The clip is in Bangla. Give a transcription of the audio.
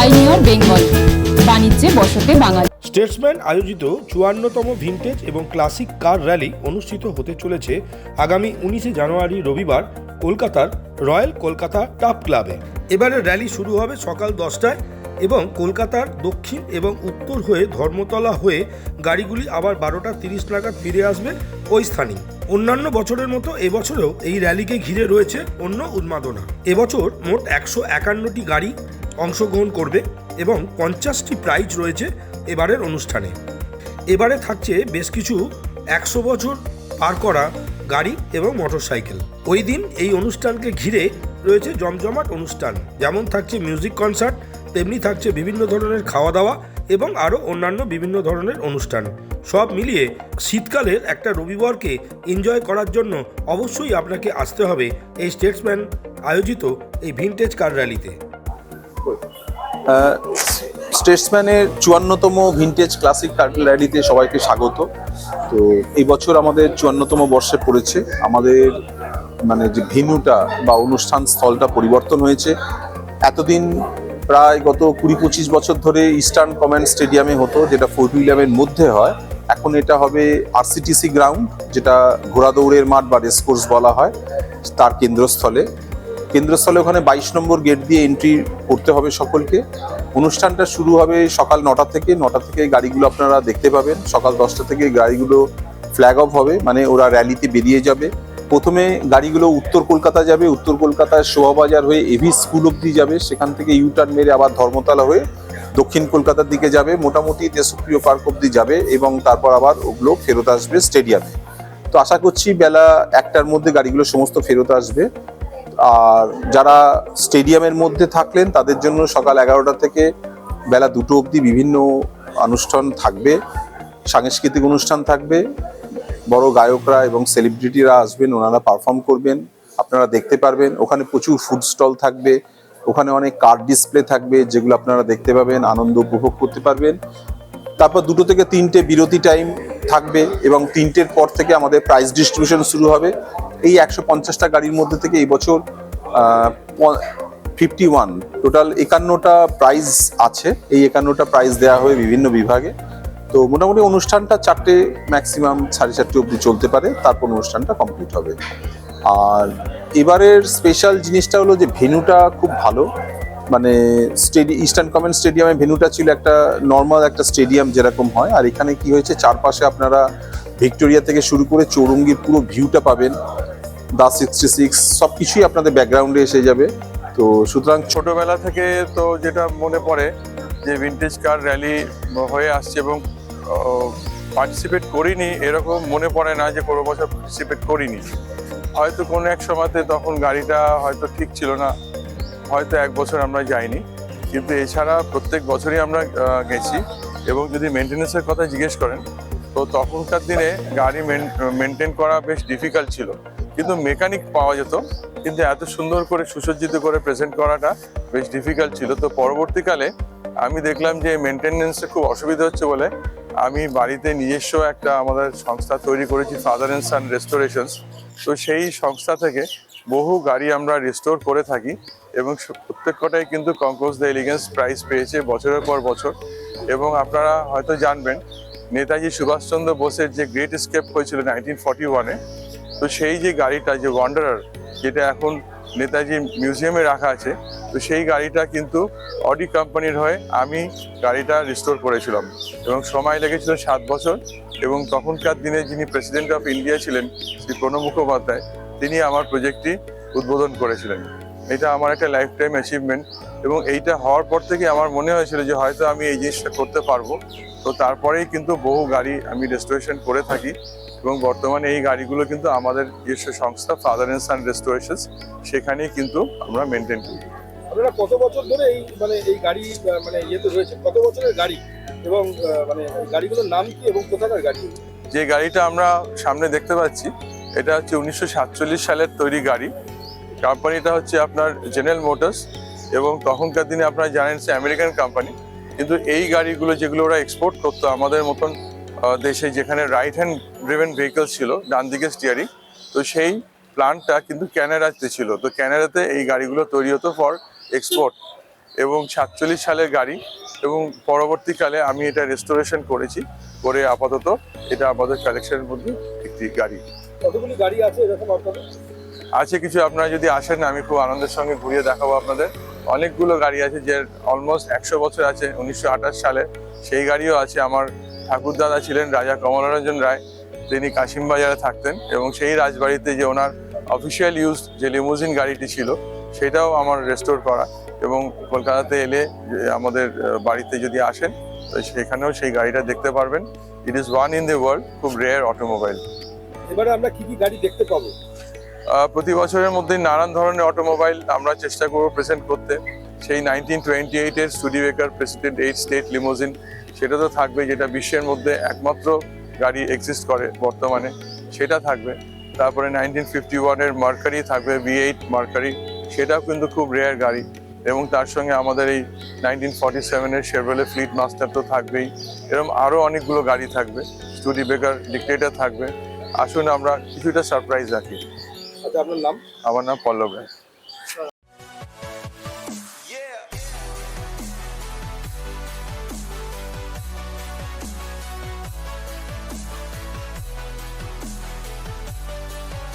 পাইনিয়র বেঙ্গল। বাণিজ্যে বসতে বাঙালি। স্টেটসম্যান আয়োজিত চুয়ান্নতম ভিনটেজ এবং ক্লাসিক কার র্যালি অনুষ্ঠিত হতে চলেছে আগামী উনিশে জানুয়ারি রবিবার কলকাতার রয়্যাল কলকাতা টাপ ক্লাবে। এবারের র্যালি শুরু হবে সকাল দশটায় এবং কলকাতার দক্ষিণ এবং উত্তর হয়ে ধর্মতলা হয়ে গাড়িগুলি আবার বারোটা তিরিশ নাগাদ ফিরে আসবে ওই স্থানে অন্যান্য বছরের মতো এবছরেও এই র্যালিকে ঘিরে রয়েছে অন্য উন্মাদনা। এবছর মোট একশো একান্নটি গাড়ি অংশগ্রহণ করবে এবং পঞ্চাশটি প্রাইজ রয়েছে এবারের অনুষ্ঠানে। এবারে থাকছে বেশ কিছু একশো বছর পার করা গাড়ি এবং মোটরসাইকেল ওই দিন এই অনুষ্ঠানকে ঘিরে রয়েছে জমজমাট অনুষ্ঠান। যেমন থাকছে মিউজিক কনসার্ট তেমনি থাকছে বিভিন্ন ধরনের খাওয়া দাওয়া এবং আরও অন্যান্য বিভিন্ন ধরনের অনুষ্ঠান। সব মিলিয়ে শীতকালের একটা রবিবারকে এনজয় করার জন্য অবশ্যই আপনাকে আসতে হবে এই স্টেটসম্যান আয়োজিত এই ভিনটেজ কার র্যালিতে স্টেটসম্যানের চুয়ান্নতম ভিনটেজ ক্লাসিক কার র্যালিতে সবাইকে স্বাগত। তো এই বছর আমাদের চুয়ান্নতম বর্ষে পড়েছে। আমাদের মানে যে ভেন্যুটা বা অনুষ্ঠান স্থলটা পরিবর্তন হয়েছে। এতদিন প্রায় গত কুড়ি পঁচিশ বছর ধরে ইস্টার্ন কমান্ড স্টেডিয়ামে হতো, যেটা ফোর উইলিয়ামের মধ্যে হয়। এখন এটা হবে আরসিটিসি গ্রাউন্ড যেটা ঘোড়া দৌড়ের মাঠ বা রেসকোর্স বলা হয়, তার কেন্দ্রস্থলে। কেন্দ্রস্থলে ওখানে বাইশ নম্বর গেট দিয়ে এন্ট্রি করতে হবে সকলকে। অনুষ্ঠানটা শুরু হবে সকাল নটা থেকে। নটা থেকে গাড়িগুলো আপনারা দেখতে পাবেন। সকাল দশটা থেকে গাড়িগুলো ফ্ল্যাগ অফ হবে মানে ওরা র্যালিতে বেরিয়ে যাবে। প্রথমে গাড়িগুলো উত্তর কলকাতা যাবে। উত্তর কলকাতার শোভাবাজার হয়ে এভি স্কুল অব্দি যাবে। সেখান থেকে ইউটার্ন মেরে আবার ধর্মতলা হয়ে দক্ষিণ কলকাতার দিকে যাবে। মোটামুটি দেশপ্রিয় পার্ক অব্দি যাবে এবং তারপর আবার ওগুলো ফেরত আসবে স্টেডিয়ামে তো আশা করছি বেলা একটার মধ্যে গাড়িগুলো সমস্ত ফেরত আসবে। আর যারা স্টেডিয়ামের মধ্যে থাকলেন, তাদের জন্য সকাল এগারোটা থেকে বেলা দুটো অবধি বিভিন্ন অনুষ্ঠান থাকবে। সাংস্কৃতিক অনুষ্ঠান থাকবে। বড় গায়করা এবং সেলিব্রিটিরা আসবেন, ওনারা পারফর্ম করবেন। আপনারা দেখতে পারবেন, ওখানে প্রচুর ফুড স্টল থাকবে। ওখানে অনেক কার্ড ডিসপ্লে থাকবে, যেগুলো আপনারা দেখতে পাবেন, আনন্দ উপভোগ করতে পারবেন। তারপর দুটো থেকে তিনটে বিরতি টাইম থাকবে এবং তিনটের পর থেকে আমাদের প্রাইজ ডিস্ট্রিবিউশন শুরু হবে। এই একশো পঞ্চাশটা গাড়ির মধ্যে থেকে এই বছর ফিফটি ওয়ান টোটাল একান্নটা প্রাইজ আছে। এই একান্নটা প্রাইজ দেওয়া হবে বিভিন্ন বিভাগে। তো মোটামুটি অনুষ্ঠানটা চারটে ম্যাক্সিমাম সাড়ে চারটে অবধি চলতে পারে। তারপর অনুষ্ঠানটা কমপ্লিট হবে। আর এবারের স্পেশাল জিনিসটা হলো যে ভেনুটা খুব ভালো। মানে স্টেডি ইস্টার্ন কমেন্ট স্টেডিয়ামে ভেনুটা ছিল একটা নর্মাল একটা স্টেডিয়াম যেরকম হয়। আর এখানে কি হয়েছে? চারপাশে আপনারা ভিক্টোরিয়া থেকে শুরু করে চৌরঙ্গির পুরো ভিউটা পাবেন। দা সিক্সটি সিক্স সব কিছুই আপনাদের ব্যাকগ্রাউন্ডে এসে যাবে। তো সুতরাং ছোটোবেলা থেকে তো যেটা মনে পড়ে যে ভিন্টেজ কার র্যালি হয়ে আসছে এবং পার্টিসিপেট করিনি, এরকম মনে পড়ে না যে কোনো বছর পার্টিসিপেট করিনি। হয়তো কোনো এক সময়তে তখন গাড়িটা হয়তো ঠিক ছিল না, হয়তো এক বছর আমরা যাইনি। কিন্তু এছাড়া প্রত্যেক বছরই আমরা গেছি এবং যদি মেনটেন্যান্সের কথা জিজ্ঞেস করেন তো তখনকার দিনে গাড়ি মেনটেন করা বেশ ডিফিকাল্ট ছিল। কিন্তু মেকানিক পাওয়া যেত। কিন্তু এত সুন্দর করে, সুসজ্জিত করে প্রেজেন্ট করাটা বেশ ডিফিকাল্ট ছিল। তো পরবর্তীকালে আমি দেখলাম যে মেনটেন্যান্সে খুব অসুবিধা হচ্ছে বলে আমি বাড়িতে নিজস্ব একটা আমাদের সংস্থা তৈরি করেছি ফাদার অ্যান্ড সান রেস্টোরেশনস তো সেই সংস্থা থেকে বহু গাড়ি আমরা রেস্টোর করে থাকি এবং প্রত্যেক কটাই কিন্তু কঙ্কোজ দ্য এলিগেন্স প্রাইজ পেয়েছে বছরের পর বছর। এবং আপনারা হয়তো জানবেন নেতাজি সুভাষচন্দ্র বোসের যে গ্রেট স্কেপ হয়েছিল নাইনটিন ফর্টি ওয়ানে, তো সেই যে গাড়িটা, যে ওয়ান্ডারার যেটা এখন নেতাজি মিউজিয়ামে রাখা আছে, তো সেই গাড়িটা কিন্তু অডি কোম্পানির হয়ে আমি গাড়িটা রিস্টোর করেছিলাম। এবং সময় লেগেছিল সাত বছর এবং তখনকার দিনে যিনি প্রেসিডেন্ট অফ ইন্ডিয়া ছিলেন, শ্রী প্রণব মুখোপাধ্যায়, তিনি আমার প্রজেক্টটি উদ্বোধন করেছিলেন। এটা আমার একটা লাইফ টাইম অ্যাচিভমেন্ট এবং এইটা হওয়ার পর থেকে আমার মনে হয়েছিল যে হয়তো আমি এই জিনিসটা করতে পারব। তো তারপরেই কিন্তু বহু গাড়ি আমি রেস্টোরেশন করে থাকি এবং বর্তমানে এই গাড়িগুলো কিন্তু আমাদের নিজস্ব সংস্থা ফাদার অ্যান্ড সান রেস্টোরেশনস সেখানেই কিন্তু আমরা মেনটেন করি। আপনারা কত বছর ধরে এই মানে এই গাড়ি মানে ইয়েতে রয়েছে কত বছরের গাড়ি? এবং মানে গাড়িগুলোর নাম কি এবং কোথাকার গাড়ি? যে গাড়িটা আমরা সামনে দেখতে পাচ্ছি এটা হচ্ছে উনিশশো সাতচল্লিশ সালের তৈরি গাড়ি। কোম্পানিটা হচ্ছে আপনার জেনারেল মোটরস এবং তখনকার দিনে আপনারা জানেন সে আমেরিকান কোম্পানি কিন্তু এই গাড়িগুলো যেগুলো ওরা এক্সপোর্ট করতো আমাদের মতন দেশে যেখানে রাইট হ্যান্ড ড্রিভেন ভেহিকল ছিল, ডান দিকে স্টিয়ারিং তো সেই প্ল্যান্টটা কিন্তু ক্যানাডাতে ছিল। তো ক্যানাডাতে এই গাড়িগুলো তৈরি হতো ফর এক্সপোর্ট এবং সাতচল্লিশ সালের গাড়ি এবং পরবর্তীকালে আমি এটা রেস্টোরেশন করেছি, করে আপাতত এটা আমাদের কালেকশনের মধ্যে একটি গাড়ি। গাড়ি আছে আছে কিছু, আপনারা যদি আসেন, আমি খুব আনন্দের সঙ্গে ঘুরিয়ে দেখাবো আপনাদের। অনেকগুলো গাড়ি আছে যে অলমোস্ট একশো বছর আছে, উনিশশো আঠাশ সালে। সেই গাড়িও আছে আমার ঠাকুরদাদা ছিলেন, রাজা কমলারঞ্জন রায়। তিনি কাশিমবাজারে থাকতেন এবং সেই রাজবাড়িতে যে ওনার অফিসিয়াল ইউজ যে লিমুজিন গাড়িটি ছিল, সেটাও আমার রেস্টোর করা। এবং কলকাতাতে এলে আমাদের বাড়িতে যদি আসেন, তো সেখানেও সেই গাড়িটা দেখতে পারবেন। It is one in the world খুব রেয়ার অটোমোবাইল এবারে আমরা কি কি গাড়ি দেখতে পাবো? প্রতি বছরের মধ্যে নানান ধরনের অটোমোবাইল আমরা চেষ্টা করব প্রেজেন্ট করতে। সেই নাইনটিন টোয়েন্টি এইটের Studebaker president eight state limousine সেটা তো থাকবে যেটা বিশ্বের মধ্যে একমাত্র গাড়ি এক্সিস্ট করে বর্তমানে, সেটা থাকবে। তারপরে নাইনটিন ফিফটি ওয়ানের মার্কারি থাকবে ভি এইট মার্কারি সেটাও কিন্তু খুব রেয়ার গাড়ি। এবং তার সঙ্গে আমাদের এই নাইনটিন ফর্টি সেভেনের শেরবেলে ফ্লিট মাস্টার তো থাকবেই। এরকম আরও অনেকগুলো গাড়ি থাকবে স্টুডি বেকার ডিক্টেটার থাকবে। আসুন আমরা কিছুটা সারপ্রাইজ রাখি। আচ্ছা আপনার নাম? আমার নাম পল্লব রায়।